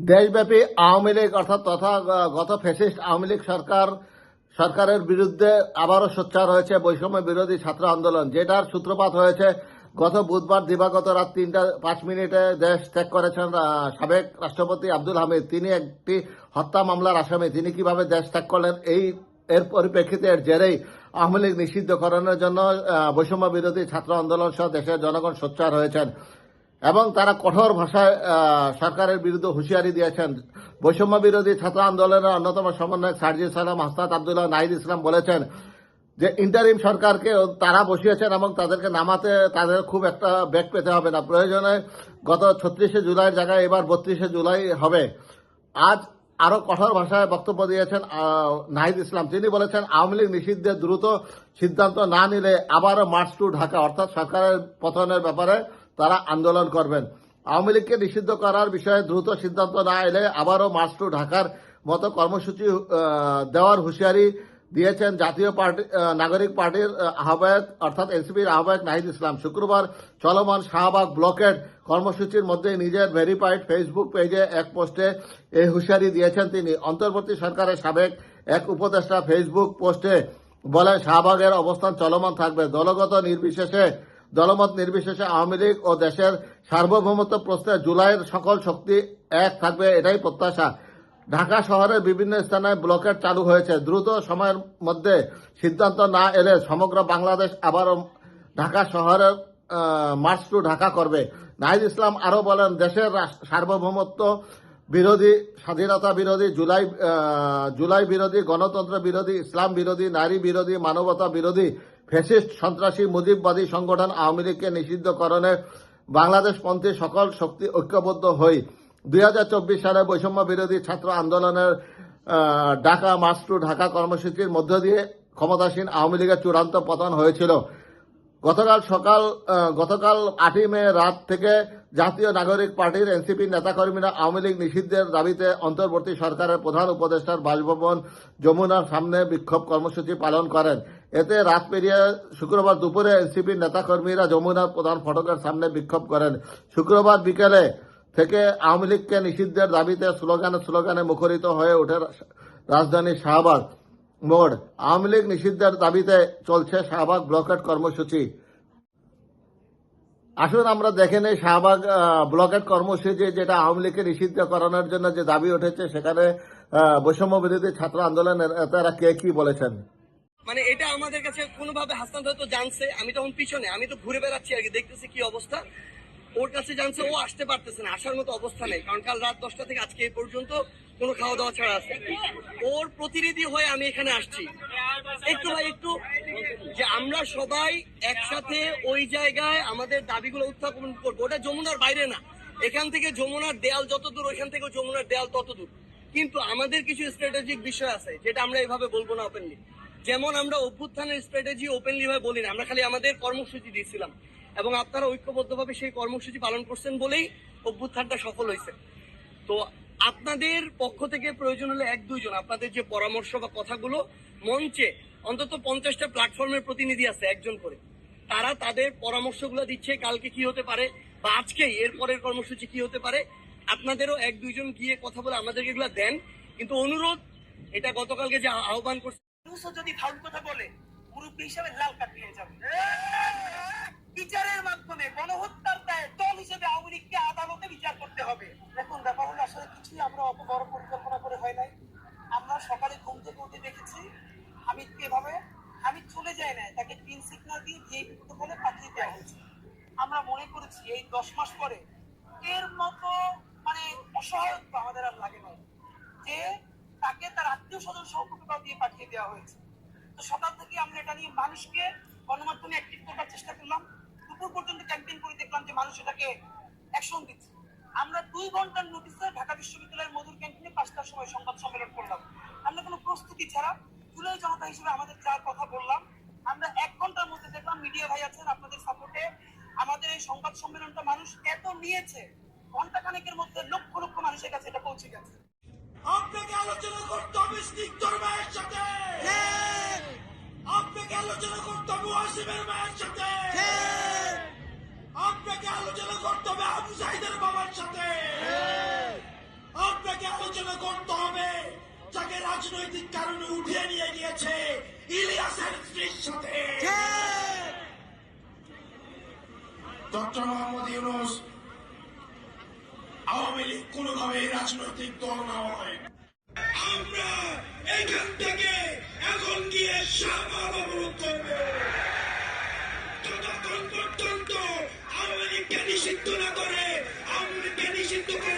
দেশব্যাপী আওয়ামী লীগ অর্থাৎ তথা গত ফ্যাসিস্ট আওয়ামী লীগ সরকার, সরকারের বিরুদ্ধে আবারও সোচ্চার হয়েছে বৈষম্য বিরোধী ছাত্র আন্দোলন, যেটার সূত্রপাত হয়েছে গত বুধবার দিবাগত রাত তিনটা পাঁচ মিনিটে দেশ ত্যাগ করেছেন সাবেক রাষ্ট্রপতি আব্দুল হামিদ। তিনি একটি হত্যা মামলার আসামি। তিনি কীভাবে দেশ ত্যাগ করলেন, এই, এর পরিপ্রেক্ষিতে এর জেরেই আওয়ামী লীগ নিষিদ্ধকরণের জন্য বৈষম্য বিরোধী ছাত্র আন্দোলন সহ দেশের জনগণ সোচ্চার হয়েছেন। এবং তারা কঠোর ভাষায় সরকারের বিরুদ্ধে হুঁশিয়ারি দিয়েছেন। বৈষম্য বিরোধী ছাত্র আন্দোলনের অন্যতম সমন্বয়ক সার্জি সালাম, হাসনাত আবদুল্লাহ, নাহিদ ইসলাম বলেছেন যে ইন্টারিম সরকারকে তারা বসিয়েছেন এবং তাদেরকে নামাতে তাদের খুব একটা ব্যাগ পেতে হবে না। প্রয়োজনে গত ছত্রিশে জুলাই জায়গায় এবার বত্রিশে জুলাই হবে। আজ আরও কঠোর ভাষায় বক্তব্য দিয়েছেন নাহিদ ইসলাম। তিনি বলেছেন, আওয়ামী লীগ নিষিদ্ধের দ্রুত সিদ্ধান্ত না নিলে আবারও মার্চ টু ঢাকা, অর্থাৎ সরকারের পতনের ব্যাপারে তারা আন্দোলন করবেন। আওয়ামী লীগকে নিষিদ্ধ করার বিষয়ে দ্রুত সিদ্ধান্ত না এলে আবারও মার্চ টু ঢাকার মতো কর্মসূচি দেওয়ার হুঁশিয়ারি দিয়েছেন জাতীয় পার্টি নাগরিক পার্টির আহ, আহ্বায়ক অর্থাৎ এনসিপির আহ্বায়ক নাহিদ ইসলাম। শুক্রবার চলমান শাহবাগ ব্লকের কর্মসূচির মধ্যে নিজের ভেরিফাইড ফেসবুক পেজে এক পোস্টে এই হুঁশিয়ারি দিয়েছেন তিনি। অন্তর্বর্তী সরকারের সাবেক এক উপদেষ্টা ফেসবুক পোস্টে বলেন শাহবাগের অবস্থান চলমান থাকবে। দলগত নির্বিশেষে দলমত নির্বিশেষে আওয়ামী লীগ ও দেশের সার্বভৌমত্ব প্রশ্নে জুলাইয়ের সকল শক্তি এক থাকবে এটাই প্রত্যাশা। ঢাকা শহরের বিভিন্ন স্থানে ব্লকেট চালু হয়েছে। দ্রুত সময়ের মধ্যে সিদ্ধান্ত না এলে সমগ্র বাংলাদেশ আবারও ঢাকা শহরের মার্চ টু ঢাকা করবে। নাহিদ ইসলাম আরও বলেন, দেশের সার্বভৌমত্ব বিরোধী, স্বাধীনতা বিরোধী, জুলাই জুলাই বিরোধী, গণতন্ত্র বিরোধী, ইসলাম বিরোধী, নারী বিরোধী, মানবতা বিরোধী ফ্যাসিস্ট সন্ত্রাসী মুজিববাদী সংগঠন আওয়ামী লীগকে নিষিদ্ধকরণে বাংলাদেশপন্থী সকল শক্তি ঐক্যবদ্ধ হই। দুই হাজার চব্বিশ সালে বৈষম্য বিরোধী ছাত্র আন্দোলনের ঢাকা মার্চ টু ঢাকা কর্মসূচির মধ্য দিয়ে ক্ষমতাসীন আওয়ামী লীগের চূড়ান্ত পতন হয়েছিল। গতকাল সকাল গতকাল আটই মে রাত থেকে জাতীয় নাগরিক পার্টির এনসিপি নেতাকর্মীরা আওয়ামী লীগ নিষিদ্ধের দাবিতে অন্তর্বর্তী সরকারের প্রধান উপদেষ্টার বাসভবন যমুনার সামনে বিক্ষোভ কর্মসূচি পালন করেন। এতে রাত পেরিয়ে শুক্রবার দুপুরে এনসিপির নেতাকর্মীরা যমুনার প্রধান ফটকের সামনে বিক্ষোভ করেন। শুক্রবার বিকেলে থেকে আওয়ামী লীগকে নিষিদ্ধের দাবিতে স্লোগানে স্লোগানে মুখরিত হয়ে ওঠে রাজধানী শাহবাগ। মোড় আওয়ামী লীগ নিষিদ্ধের দাবিতে চলছে শাহবাগ ব্লকেট কর্মসূচি। আসুন আমরা দেখে নেই শাহবাগ ব্লকেট কর্মসূচি যেটা আওয়ামী লীগকে নিষিদ্ধ করানোর জন্য যে দাবি উঠেছে, সেখানে বৈষম্য বিরোধী ছাত্র আন্দোলনের নেতারা কে কি বলেছেন? মানে এটা আমাদের কাছে কোনোভাবে হাসান হয়তো জানছে, আমি তখন পিছনে, আমি তো ঘুরে বেড়াচ্ছি আর কি, দেখতেছি কি অবস্থা। ওর কাছে জানছে, ও আসতে পারতেছে না, আসার মতো অবস্থা নেই, কারণ কাল রাত দশটা থেকে আজকে এই পর্যন্ত কোনো খাওয়া দাওয়া ছাড়া আছে। ওর প্রতিনিধি হয়ে আমি এখানে আসছি। একটু ভাই, একটু, যে আমরা সবাই একসাথে ওই জায়গায় আমাদের দাবিগুলো উত্থাপন করব, ওটা যমুনার বাইরে না। এখান থেকে যমুনার দেয়াল যত দূর, ওইখান থেকে যমুনার দেয়াল তত দূর। কিন্তু আমাদের কিছু স্ট্র্যাটেজিক বিষয় আছে, যেটা আমরা এইভাবে বলব না ওপেনলি যেমন আমরা অভ্যুত্থানের স্ট্র্যাটেজি ওপেনলি ভাবে বলি না, আমরা খালি আমাদের কর্মসূচি দিয়েছিলাম। এবং আপনারা ঐক্যবদ্ধভাবে সেই কর্মসূচি পালন করছেন বলেই অভ্যুত্থানটা সফল হয়েছে। তো আপনাদের পক্ষ থেকে প্রয়োজন হলে এক দুইজন, আপনাদের যে পরামর্শ বা কথাগুলো মঞ্চে অন্তত পঞ্চাশটা প্ল্যাটফর্মের প্রতিনিধি আছে একজন করে, তারা তাদের পরামর্শগুলো দিচ্ছে কালকে কি হতে পারে বা আজকেই, এর পরের কর্মসূচি কি হতে পারে। আপনাদেরও এক দুইজন গিয়ে কথা বলে আমাদেরকে এগুলো দেন। কিন্তু অনুরোধ, এটা গতকালকে যে আহ্বান করছে ইউসুফ যদি ফাউল কথা বলে, মুরব্বী হিসেবে লাল কার্ড পেয়ে যাবে। বিচারের মাধ্যমে গণহত্যার দায়ে দল হিসেবে আওয়ামী লীগকে আদালতে বিচার করতে হবে। এখন ব্যাপার হলো আসলে কিছুই আমরা অত বড় পরিকল্পনা করে হয় নাই। আমরা সকালে ঘুম থেকে উঠে দেখেছি, হামিদকে এভাবে, হামিদ চলে যায় না তাকে গ্রিন সিগন্যাল দিয়ে যে বলে পাঠিয়ে দেওয়া হয়েছে। আমরা মনে করেছি এই দশ মাস পরে এর মতো মানে অসহায়ত্ব আমাদের আর লাগে না। যে তাকে তার আত্মীয় স্বজন সহকুটুম্বা দিয়ে পাঠিয়ে দেওয়া হয়েছে। তো সকাল থেকে আমরা এটা নিয়ে মানুষকে গণমাধ্যমে অ্যাক্টিভ করবার চেষ্টা করলাম। দুপুর পর্যন্ত ক্যাম্পেইন করে দেখলাম যে মানুষ এটাকে অ্যাকশন দিচ্ছে। আমরা দুই ঘণ্টার নোটিসে ঢাকা বিশ্ববিদ্যালয়ের মধুর ক্যান্টিনে পাঁচটার সময় সংবাদ সম্মেলন করলাম। আমরা কোনো প্রস্তুতি ছাড়া জুলাই জনতা হিসেবে আমাদের যার কথা বললাম। আমরা এক ঘণ্টার মধ্যে দেখলাম মিডিয়া ভাই আছেন আপনাদের সাপোর্টে আমাদের এই সংবাদ সম্মেলনটা মানুষ এত নিয়েছে, ঘণ্টা খানেকের মধ্যে লক্ষ লক্ষ মানুষের কাছে এটা পৌঁছে গেছে। আপনাকে আলোচনা করতে হবে স্নিক মায়ের সাথে। আপনাকে আলোচনা করতে হবে ওয়াসিমের মায়ের সাথে। আপনাকে আলোচনা করতে হবে আবু সাইদের বাবার সাথে। আপনাকে আলোচনা করতে হবে যাকে রাজনৈতিক কারণে উঠিয়ে নিয়ে গিয়েছে ইলিয়াসের স্ত্রীর সাথে। ডক্টর মোহাম্মদ ইউনুস আওয়ামী লীগ কোনোভাবে রাজনৈতিক দল না হয় আমরা এখান থেকে এখন গিয়ে সাবার অবরোধ করব। পর্যন্ত আওয়ামী লীগকে নিষিদ্ধ না করে, আওয়ামী লীগকে নিষিদ্ধ করে